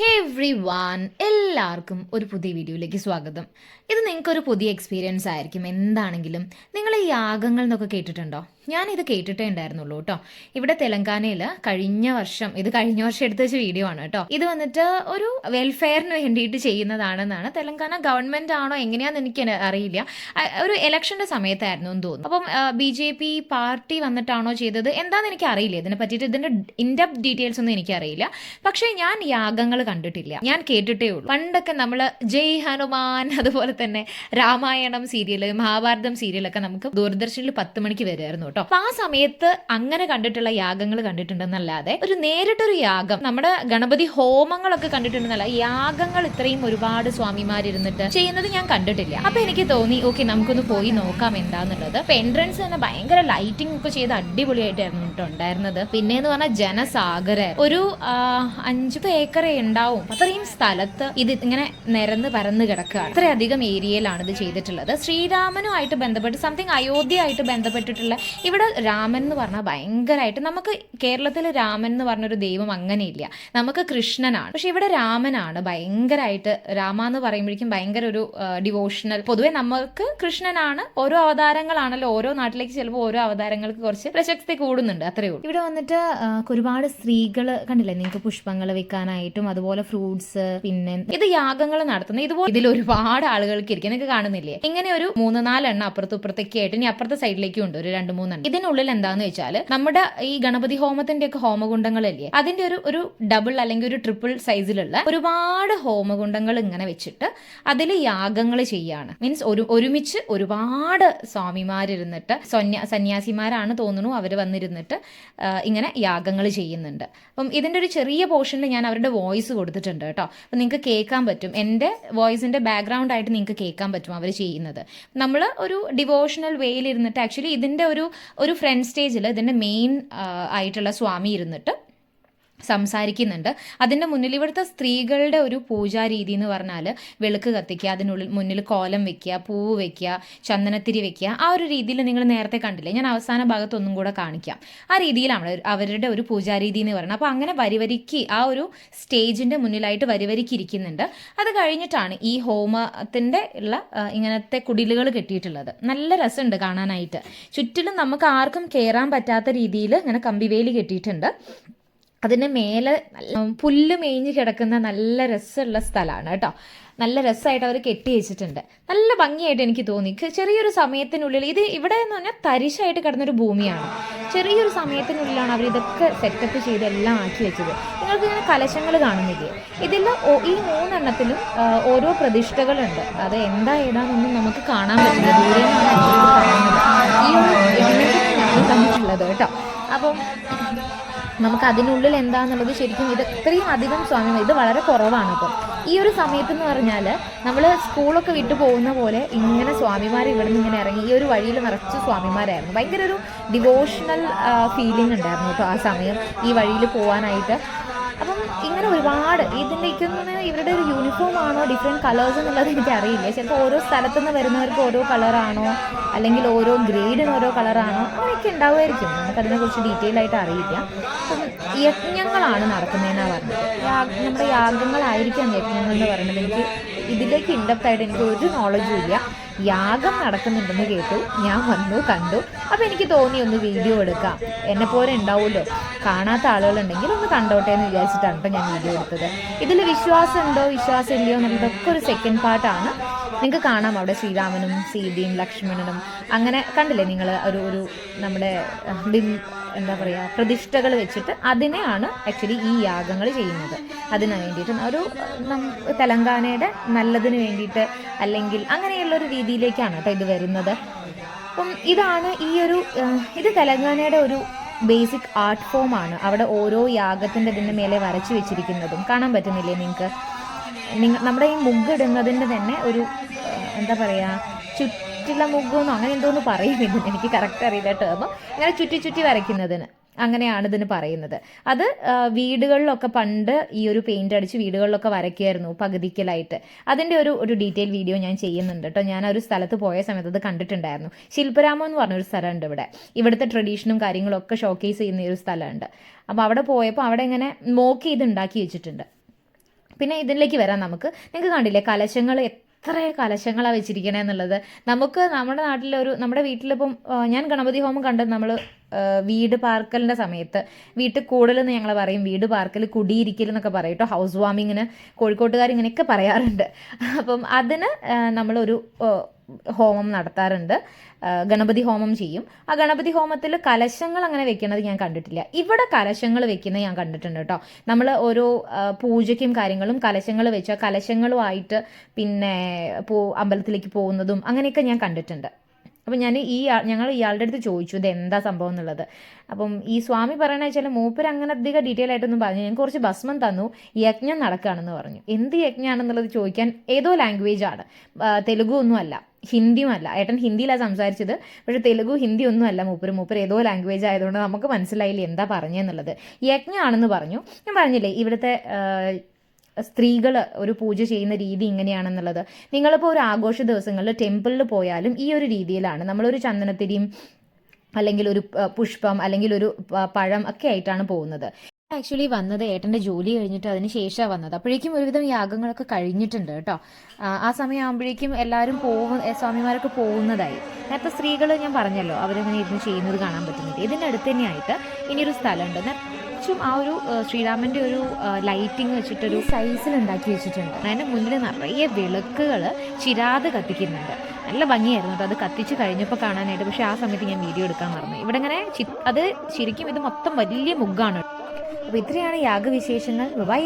ഹേ every one എല്ലാവർക്കും ഒരു പുതിയ വീഡിയോയിലേക്ക് സ്വാഗതം. ഇത് നിങ്ങൾക്കൊരു പുതിയ എക്സ്പീരിയൻസ് ആയിരിക്കും. എന്താണെങ്കിലും നിങ്ങൾ ഈ യാഗങ്ങൾ എന്നൊക്കെ കേട്ടിട്ടുണ്ടോ? ഞാനിത് കേട്ടിട്ടേ ഉണ്ടായിരുന്നുള്ളൂ കേട്ടോ. ഇവിടെ തെലങ്കാനയിൽ കഴിഞ്ഞ വർഷം ഇത് കഴിഞ്ഞ വർഷം എടുത്ത വെച്ച വീഡിയോ ആണ് കേട്ടോ. ഇത് വന്നിട്ട് ഒരു വെൽഫെയറിന് വേണ്ടിയിട്ട് ചെയ്യുന്നതാണെന്നാണ്. തെലങ്കാന ഗവൺമെന്റ് ആണോ എങ്ങനെയാണെന്ന് എനിക്ക് അറിയില്ല. ഒരു ഇലക്ഷന്റെ സമയത്തായിരുന്നു എന്ന് തോന്നുന്നു. അപ്പം ബി ജെ പി പാർട്ടി വന്നിട്ടാണോ ചെയ്തത്? എന്താണെന്ന് എനിക്ക് അറിയില്ല. ഇതിനെ പറ്റിയിട്ട് ഇതിന്റെ ഇൻഡെപ് ഡീറ്റെയിൽസ് ഒന്നും എനിക്കറിയില്ല പക്ഷേ ഞാൻ യാഗങ്ങൾ കണ്ടിട്ടില്ല. ഞാൻ കേട്ടിട്ടേ ഉള്ളൂ. പണ്ടൊക്കെ നമ്മൾ ജയ് ഹനുമാൻ അതുപോലെ തന്നെ രാമായണം സീരിയൽ മഹാഭാരതം സീരിയലൊക്കെ നമുക്ക് ദൂരദർശനിൽ പത്ത് മണിക്ക് വരുമായിരുന്നു കേട്ടോ. അപ്പൊ ആ സമയത്ത് അങ്ങനെ കണ്ടിട്ടുള്ള യാഗങ്ങൾ കണ്ടിട്ടുണ്ടെന്നല്ലാതെ ഒരു നേരിട്ടൊരു യാഗം നമ്മുടെ ഗണപതി ഹോമങ്ങളൊക്കെ കണ്ടിട്ടുണ്ടെന്നല്ല യാഗങ്ങൾ ഇത്രയും ഒരുപാട് സ്വാമിമാരിരുന്നിട്ട് ചെയ്യുന്നത് ഞാൻ കണ്ടിട്ടില്ല. അപ്പൊ എനിക്ക് തോന്നി ഓക്കെ നമുക്കൊന്ന് പോയി നോക്കാം എന്താന്നുള്ളത്. അപ്പൊ എൻട്രൻസ് തന്നെ ഭയങ്കര ലൈറ്റിംഗ് ഒക്കെ ചെയ്ത് അടിപൊളിയായിട്ടായിരുന്നു കേട്ടോ ഉണ്ടായിരുന്നത്. പിന്നെ എന്ന് പറഞ്ഞാൽ ജനസാഗര. ഒരു അഞ്ചു ഏക്കറേ ഉണ്ടാവും. അത്രയും സ്ഥലത്ത് ഇത് ഇങ്ങനെ നിരന്ന് പരന്ന് കിടക്കുകയാണ്. അത്രയധികം ഏരിയയിലാണ് ഇത് ചെയ്തിട്ടുള്ളത്. ശ്രീരാമനുമായിട്ട് ബന്ധപ്പെട്ട് സംതിങ് അയോധ്യയായിട്ട് ബന്ധപ്പെട്ടിട്ടുള്ള ഇവിടെ രാമൻ എന്ന് പറഞ്ഞാൽ ഭയങ്കരമായിട്ട് നമുക്ക് കേരളത്തിൽ രാമൻ എന്ന് പറഞ്ഞൊരു ദൈവം അങ്ങനെയില്ല. നമുക്ക് കൃഷ്ണനാണ്. പക്ഷെ ഇവിടെ രാമനാണ് ഭയങ്കരമായിട്ട് രാമ എന്ന് പറയുമ്പോഴേക്കും ഭയങ്കര ഒരു ഡിവോഷണൽ പൊതുവെ നമുക്ക് കൃഷ്ണനാണ് ഓരോ അവതാരങ്ങളാണല്ലോ ഓരോ നാട്ടിലേക്ക് ചിലപ്പോൾ ഓരോ അവതാരങ്ങൾക്ക് കുറച്ച് പ്രശസ്തി കൂടുന്നുണ്ട്. അത്രയേ ഉള്ളൂ. ഇവിടെ വന്നിട്ട് ഒരുപാട് സ്ത്രീകൾ കണ്ടില്ലേ? നിങ്ങൾക്ക് പുഷ്പങ്ങൾ വെക്കാനായിട്ടും അതുപോലെ ഫ്രൂട്ട്സ് പിന്നെ ഇത് യാഗങ്ങൾ നടത്തുന്നത് ഇതുപോലെ ഇതിൽ ഒരുപാട് ആളുകൾക്ക് ഇരിക്കും. നിങ്ങൾക്ക് കാണുന്നില്ലേ? ഇങ്ങനെ ഒരു മൂന്ന് നാലെണ്ണം അപ്പുറത്തും ഇപ്പുറത്തേക്കായിട്ട് ഇനി അപ്പുറത്തെ സൈഡിലേക്കും ഉണ്ട്. ഒരു രണ്ട് മൂന്നെണ്ണം ഇതിനുള്ളിൽ എന്താന്ന് വെച്ചാൽ നമ്മുടെ ഈ ഗണപതി ഹോമത്തിന്റെ ഒക്കെ ഹോമകുണ്ടങ്ങളല്ലേ അതിന്റെ ഒരു ഒരു ഡബിൾ അല്ലെങ്കിൽ ഒരു ട്രിപ്പിൾ സൈസിലുള്ള ഒരുപാട് ഹോമകുണ്ടങ്ങൾ ഇങ്ങനെ വെച്ചിട്ട് അതിൽ യാഗങ്ങൾ ചെയ്യാണ്. മീൻസ് ഒരു ഒരുമിച്ച് ഒരുപാട് സ്വാമിമാരിരുന്നിട്ട് സന്യാ സന്യാസിമാരാണ് തോന്നുന്നു അവർ വന്നിരുന്നിട്ട് ഇങ്ങനെ യാഗങ്ങൾ ചെയ്യുന്നുണ്ട്. അപ്പം ഇതിന്റെ ഒരു ചെറിയ പോർഷനിൽ ഞാൻ അവരുടെ വോയിസ് കൊടുത്തിട്ടുണ്ട് കേട്ടോ. അപ്പം നിങ്ങൾക്ക് കേൾക്കാൻ പറ്റും. എന്റെ വോയിസിന്റെ ബാക്ക്ഗ്രൗണ്ട് ആയിട്ട് നിങ്ങൾക്ക് കേൾക്കാൻ പറ്റും അവർ ചെയ്യുന്നത്. നമ്മൾ ഒരു ഡിവോഷണൽ വേയിൽ ഇരുന്നിട്ട് ആക്ച്വലി ഇതിന്റെ ഒരു ഒരു ഫ്രണ്ട് സ്റ്റേജിൽ ഇതിന്റെ മെയിൻ ആയിട്ടുള്ള സ്വാമി ഇരുന്നിട്ട് സംസാരിക്കുന്നുണ്ട്. അതിന്റെ മുന്നിൽ ഇവിടുത്തെ സ്ത്രീകളുടെ ഒരു പൂജാ രീതി എന്ന് പറഞ്ഞാൽ വിളക്ക് കത്തിക്കുക അതിനുള്ളിൽ മുന്നിൽ കോലം വെക്കുക പൂവ് വെക്കുക ചന്ദനത്തിരി വെക്കുക. ആ ഒരു രീതിയിൽ നിങ്ങൾ നേരത്തെ കണ്ടില്ലേ? ഞാൻ അവസാന ഭാഗത്തൊന്നും കൂടെ കാണിക്കാം. ആ രീതിയിലാണ് അവരുടെ ഒരു പൂജാ രീതി എന്ന് പറയുന്നത്. അപ്പോൾ അങ്ങനെ വരിവരിക്ക് ആ ഒരു സ്റ്റേജിന്റെ മുന്നിലായിട്ട് വരിവരിക്ക് ഇരിക്കുന്നുണ്ട് അത് കഴിഞ്ഞിട്ടാണ് ഈ ഹോമത്തിന്റെ ഉള്ള ഇങ്ങനത്തെ കുടിലുകൾ കെട്ടിയിട്ടുള്ളത്. നല്ല രസമുണ്ട് കാണാനായിട്ട്. ചുറ്റിലും നമുക്ക് ആർക്കും കയറാൻ പറ്റാത്ത രീതിയിൽ ഇങ്ങനെ കമ്പിവേലി കെട്ടിയിട്ടുണ്ട്. അതിന് മേലെ പുല്ല് മേഞ്ഞ് കിടക്കുന്ന നല്ല രസമുള്ള സ്ഥലമാണ് കേട്ടോ. നല്ല രസമായിട്ട് അവർ കെട്ടി വെച്ചിട്ടുണ്ട്. നല്ല ഭംഗിയായിട്ട് എനിക്ക് തോന്നി. ചെറിയൊരു സമയത്തിനുള്ളിൽ ഇത് ഇവിടെ എന്ന് പറഞ്ഞാൽ തരിശായിട്ട് കിടന്നൊരു ഭൂമിയാണ്. ചെറിയൊരു സമയത്തിനുള്ളിലാണ് അവർ ഇതൊക്കെ സെറ്റപ്പ് ചെയ്ത് എല്ലാം ആക്കി വെച്ചത്. നിങ്ങൾക്ക് ഇങ്ങനെ കലശങ്ങൾ കാണുന്നില്ലേ? ഇതിൽ ഈ മൂന്നെണ്ണത്തിലും ഓരോ പ്രതിഷ്ഠകളുണ്ട്. അത് എന്താ ഏതാണെന്നൊന്നും നമുക്ക് കാണാൻ പറ്റില്ല. ദൂരെ ഈ ഒരു ഇമേജാണ് തന്നിട്ടുള്ളത് കേട്ടോ. അപ്പം നമുക്ക് അതിനുള്ളിൽ എന്താന്നുള്ളത് ശരിക്കും ഇത് ഇത്രയും അധികം സ്വാമി ഇത് വളരെ കുറവാണ് അപ്പം. ഈ ഒരു സമയത്ത് എന്ന് പറഞ്ഞാൽ നമ്മൾ സ്കൂളൊക്കെ വിട്ടു പോകുന്ന പോലെ ഇങ്ങനെ സ്വാമിമാർ ഇവിടെ നിന്ന് ഇങ്ങനെ ഇറങ്ങി ഈ ഒരു വഴിയിൽ നിറച്ച് സ്വാമിമാരായിരുന്നു. ഭയങ്കര ഒരു ഡിവോഷണൽ ഫീലിംഗ് ഉണ്ടായിരുന്നു കേട്ടോ ആ സമയം ഈ വഴിയിൽ പോകാനായിട്ട് അപ്പം ഇങ്ങനെ ഒരുപാട് ഇതിന്റെ ഇരിക്കുന്ന ഇവരുടെ ഒരു യൂണിഫോം ആണോ? ഡിഫറെന്റ് കളേഴ്സ് എന്നുള്ളത് എനിക്ക് അറിയില്ല. ചിലപ്പോൾ ഓരോ സ്ഥലത്തു നിന്ന് വരുന്നവർക്ക് ഓരോ കളറാണോ അല്ലെങ്കിൽ ഓരോ ഗ്രേഡിന് ഓരോ കളറാണോ അങ്ങനെയൊക്കെ ഉണ്ടാവുമായിരിക്കും. നമുക്കതിനെക്കുറിച്ച് ഡീറ്റെയിൽ ആയിട്ട് അറിയില്ല. അപ്പം യജ്ഞങ്ങളാണ് നടക്കുന്നതെന്നാണ് പറഞ്ഞത്. നമ്മുടെ യാഗങ്ങളായിരിക്കാം യജ്ഞങ്ങൾ എന്ന് പറയുന്നത്. എനിക്ക് ഇതിലേക്ക് ഇൻഡപ്റ്റ് ആയിട്ട് എനിക്ക് ഒരു നോളജും ഇല്ല. യാഗം നടക്കുന്നുണ്ടെന്ന് കേട്ടു. ഞാൻ വന്നു കണ്ടു. അപ്പോൾ എനിക്ക് തോന്നി ഒന്ന് വീഡിയോ എടുക്കാം. എന്നെ പോലെ ഉണ്ടാവുമല്ലോ. കാണാത്ത ആളുകളുണ്ടെങ്കിൽ ഒന്ന് കണ്ടോട്ടെ എന്ന് വിചാരിച്ചിട്ടാണ് കേട്ടോ ഞാൻ വീഡിയോ എടുത്തത്. ഇതിൽ വിശ്വാസം ഉണ്ടോ വിശ്വാസം ഇല്ലയോ എന്നുള്ളതൊക്കെ ഒരു സെക്കൻഡ് പാർട്ടാണ് നിങ്ങൾക്ക് കാണാം അവിടെ ശ്രീരാമനും സീതയും ലക്ഷ്മണനും. അങ്ങനെ കണ്ടില്ലേ നിങ്ങൾ ഒരു ഒരു നമ്മുടെ എന്താ പറയുക പ്രതിഷ്ഠകൾ വെച്ചിട്ട് അതിനെയാണ് ആക്ച്വലി ഈ യാഗങ്ങൾ ചെയ്യുന്നത്. അതിന് വേണ്ടിയിട്ട് ഒരു തെലങ്കാനയുടെ നല്ലതിന് വേണ്ടിയിട്ട് അല്ലെങ്കിൽ അങ്ങനെയുള്ള ഒരു രീതിയിലേക്കാണ് കേട്ടോ ഇത് വരുന്നത്. അപ്പം ഇതാണ് ഈ ഒരു ഇത് തെലങ്കാനയുടെ ഒരു ബേസിക് ആർട്ട് ഫോം ആണ്. അവിടെ ഓരോ യാഗത്തിന്റെ ഇതിന്റെ മേലെ വരച്ചു വെച്ചിരിക്കുന്നതും. കാണാൻ പറ്റുന്നില്ലേ നിങ്ങൾക്ക്? നിങ്ങൾ നമ്മുടെ ഈ മുഗ് ഇടുന്നതിന്റെ തന്നെ ഒരു എന്താ പറയുക ചുറ്റുള്ള മുഗ്ഗെന്നോ അങ്ങനെ എന്തോന്ന് പറയും ഇതിന് എനിക്ക് കറക്റ്റ് അറിയില്ല ടേം ഇങ്ങനെ ചുറ്റി ചുറ്റി വരയ്ക്കുന്നതിന് അങ്ങനെയാണ് ഇതിന് പറയുന്നത്. അത് വീടുകളിലൊക്കെ പണ്ട് ഈ ഒരു പെയിന്റ് അടിച്ച് വീടുകളിലൊക്കെ വരയ്ക്കുമായിരുന്നു പകുതിക്കലായിട്ട്. അതിന്റെ ഒരു ഒരു ഡീറ്റെയിൽ വീഡിയോ ഞാൻ ചെയ്യുന്നുണ്ട് കേട്ടോ. ഞാൻ ഒരു സ്ഥലത്ത് പോയ സമയത്ത് അത് കണ്ടിട്ടുണ്ടായിരുന്നു. ശില്പരാമം എന്ന് പറഞ്ഞൊരു സ്ഥലമുണ്ട് ഇവിടെ. ഇവിടുത്തെ ട്രഡീഷനും കാര്യങ്ങളൊക്കെ ഷോക്കേസ് ചെയ്യുന്ന ഒരു സ്ഥലമുണ്ട്. അപ്പോൾ അവിടെ പോയപ്പോൾ അവിടെ ഇങ്ങനെ മോക്ക് ചെയ്ത് ഉണ്ടാക്കി വെച്ചിട്ടുണ്ട്. പിന്നെ ഇതിലേക്ക് വരാം നമുക്ക്. നിങ്ങൾക്ക് കണ്ടില്ലേ? കലശങ്ങൾ എത്ര കലശങ്ങളാണ് വെച്ചിരിക്കണേ എന്നുള്ളത്. നമുക്ക് നമ്മുടെ നാട്ടിലൊരു നമ്മുടെ വീട്ടിലിപ്പം ഞാൻ ഗണപതി ഹോമം കണ്ടത് നമ്മൾ വീട് പാർക്കലിന്റെ സമയത്ത് വീട്ടിൽ കൂടുതലെന്ന് ഞങ്ങൾ പറയും വീട് പാർക്കൽ കുടിയിരിക്കൽ എന്നൊക്കെ പറയും കേട്ടോ. ഹൗസ് വാമിങ്ങിന് കോഴിക്കോട്ടുകാർ ഇങ്ങനെയൊക്കെ പറയാറുണ്ട്. അപ്പം അതിന് നമ്മളൊരു ഹോമം നടത്താറുണ്ട്. ഗണപതി ഹോമം ചെയ്യും. ആ ഗണപതി ഹോമത്തിൽ കലശങ്ങൾ അങ്ങനെ വെക്കുന്നത് ഞാൻ കണ്ടിട്ടില്ല. ഇവിടെ കലശങ്ങൾ വെക്കുന്നത് ഞാൻ കണ്ടിട്ടുണ്ട് കേട്ടോ. നമ്മൾ ഓരോ പൂജയ്ക്കും കാര്യങ്ങളും കലശങ്ങൾ വെച്ച കലശങ്ങളുമായിട്ട് പിന്നെ പോ അമ്പലത്തിലേക്ക് പോകുന്നതും അങ്ങനെയൊക്കെ ഞാൻ കണ്ടിട്ടുണ്ട്. അപ്പം ഞാൻ ഈ ഞങ്ങൾ ഇയാളുടെ അടുത്ത് ചോദിച്ചു ഇത് എന്താ സംഭവം എന്നുള്ളത്? അപ്പം ഈ സ്വാമി പറയണ വെച്ചാൽ മൂപ്പര് അങ്ങനെ അധികം ഡീറ്റെയിൽ ആയിട്ടൊന്നും പറഞ്ഞു. ഞങ്ങൾക്ക് കുറച്ച് ഭസ്മം തന്നു യജ്ഞം നടക്കുകയാണെന്ന് പറഞ്ഞു. എന്ത് യജ്ഞമാണെന്നുള്ളത് ചോദിക്കാൻ ഏതോ ലാംഗ്വേജ് ആണ്. തെലുഗു ഒന്നും അല്ല ഹിന്ദിയും അല്ല. ഏട്ടൻ ഹിന്ദിയിലാണ് സംസാരിച്ചത്. പക്ഷേ തെലുഗു ഹിന്ദി ഒന്നും അല്ല മൂപ്പര്. മൂപ്പര് ഏതോ ലാംഗ്വേജ് ആയതുകൊണ്ട് നമുക്ക് മനസ്സിലായില്ല എന്താ പറഞ്ഞതെന്നുള്ളത് യജ്ഞമാണെന്ന് പറഞ്ഞു. ഞാൻ പറഞ്ഞില്ലേ ഇവിടുത്തെ സ്ത്രീകൾ ഒരു പൂജ ചെയ്യുന്ന രീതി ഇങ്ങനെയാണെന്നുള്ളത്. നിങ്ങളിപ്പോൾ ഒരു ആഘോഷ ദിവസങ്ങളിൽ ടെമ്പിളിൽ പോയാലും ഈ ഒരു രീതിയിലാണ്. നമ്മളൊരു ചന്ദനത്തിരിയും അല്ലെങ്കിൽ ഒരു പുഷ്പം അല്ലെങ്കിൽ ഒരു പഴം ഒക്കെ ആയിട്ടാണ് പോകുന്നത്. ആക്ച്വലി വന്നത് ഏട്ടന്റെ ജോലി കഴിഞ്ഞിട്ട് അതിന് ശേഷമാണ് വന്നത്. അപ്പോഴേക്കും ഒരുവിധം യാഗങ്ങളൊക്കെ കഴിഞ്ഞിട്ടുണ്ട് കേട്ടോ. ആ, സമയം ആകുമ്പോഴേക്കും എല്ലാവരും പോകും ഏ, സ്വാമിമാരൊക്കെ പോകുന്നതായി. നേരത്തെ സ്ത്രീകൾ ഞാൻ പറഞ്ഞല്ലോ അവരങ്ങനെ ഇരുന്ന് ചെയ്യുന്നത് കാണാൻ ഇതിന്റെ അടുത്ത് തന്നെയായിട്ട് ഇനിയൊരു സ്ഥലമുണ്ട്. നിറച്ചും ആ ഒരു ശ്രീരാമന്റെ ശ്രീരാമന്റെ ഒരു ലൈറ്റിംഗ് വെച്ചിട്ടൊരു സൈസിൽ ഉണ്ടാക്കി വെച്ചിട്ടുണ്ട്. അതിന്റെ മുന്നിൽ നിറയെ വിളക്കുകൾ ചിരാത് കത്തിക്കുന്നുണ്ട്. നല്ല ഭംഗിയായിരുന്നു കേട്ടോ. അത് കത്തിച്ച് കഴിഞ്ഞപ്പോൾ കാണാനായിട്ട്. പക്ഷേ ആ സമയത്ത് ഞാൻ വീഡിയോ എടുക്കാൻ മറന്നു. ഇവിടെ ഇങ്ങനെ അത് ശരിക്കും ഇത് മൊത്തം വലിയ മുഗ്ഗാണ്. അപ്പോൾ ഇത്രയാണ് യാഗവിശേഷങ്ങൾ. ബൈ